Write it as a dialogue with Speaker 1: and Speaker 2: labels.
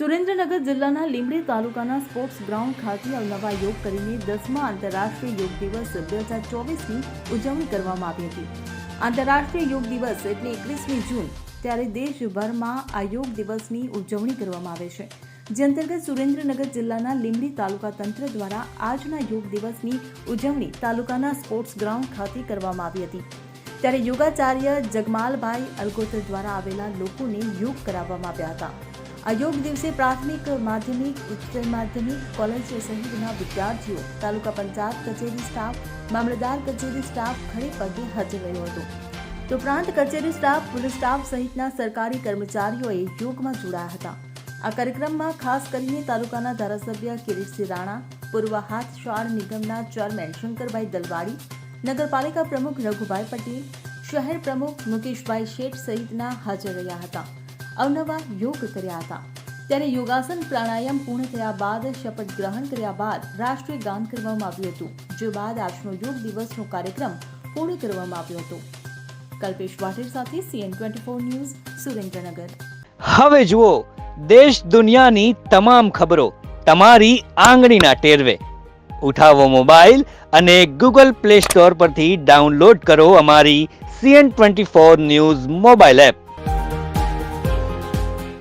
Speaker 1: સુરેન્દ્રનગર જિલ્લાના લીંબડી તાલુકાના sports ground ખાતે અવનવા યોગ કરીને દસમા આંતરરાષ્ટ્રીય યોગ દિવસ બે હજાર ચોવીસની ઉજવણી કરવામાં આવી હતી. આંતરરાષ્ટ્રીય યોગ દિવસ એટલે એકવીસમી જૂન, ત્યારે દેશભરમાં આ યોગ દિવસની ઉજવણી કરવામાં આવે છે. જે અંતર્ગત સુરેન્દ્રનગર જિલ્લાના લીંબડી તાલુકા તંત્ર દ્વારા આજના યોગ દિવસની ઉજવણી તાલુકાના સ્પોર્ટ્સ ગ્રાઉન્ડ ખાતે કરવામાં આવી હતી. ત્યારે યોગાચાર્ય જગમાલભાઈ અલગોતર દ્વારા આવેલા લોકોને યોગ કરાવવામાં આવ્યા હતા. આ યોગ દિવસે પ્રાથમિક માધ્યમિક ઉચ્ચ માધ્યમિક કોલેજ સહિતના વિદ્યાર્થીઓ તાલુકા પંચાયત કચેરી સ્ટાફ મામલતદાર કચેરી સ્ટાફ ખડે પગે હાજર રહ્યો હતો તો ઉપરાંત કચેરી સ્ટાફ પોલીસ સ્ટાફ સહિતના સરકારી કર્મચારીઓએ યોગમાં જોડાયા હતા આ કાર્યક્રમમાં ખાસ કરીને તાલુકાના ધારાસભ્ય કિરીટસિંહ રાણા પૂર્વ હાથશાળ નિગમના ચેરમેન શંકરભાઈ દલવાડી નગરપાલિકા પ્રમુખ રઘુભાઈ પટેલ શહેર પ્રમુખ મુકેશભાઈ શેઠ સહિતના હાજર રહ્યા હતા અવનવા યોગ કર્યા હતા. ત્યારે યોગાસન પ્રાણાયામ પૂર્ણ થયા બાદ શપથ ગ્રહણ કર્યા બાદ રાષ્ટ્રીય ગાન કરવામાં આવ્યું હતું, જે બાદ આજનો યોગ દિવસનો કાર્યક્રમ પૂર્ણ કરવામાં આવ્યો હતો. કલ્પેશ વાટેર સાથે CN twenty four news, Surendranagar.
Speaker 2: હવે જુઓ, દેશ દુનિયાની તમામ ખબરો તમારી આંગળીના ટેરવે. ઉઠાવો મોબાઈલ અને ગૂગલ પ્લે સ્ટોર પરથી ડાઉનલોડ કરો અમારી CN twenty four news mobile app.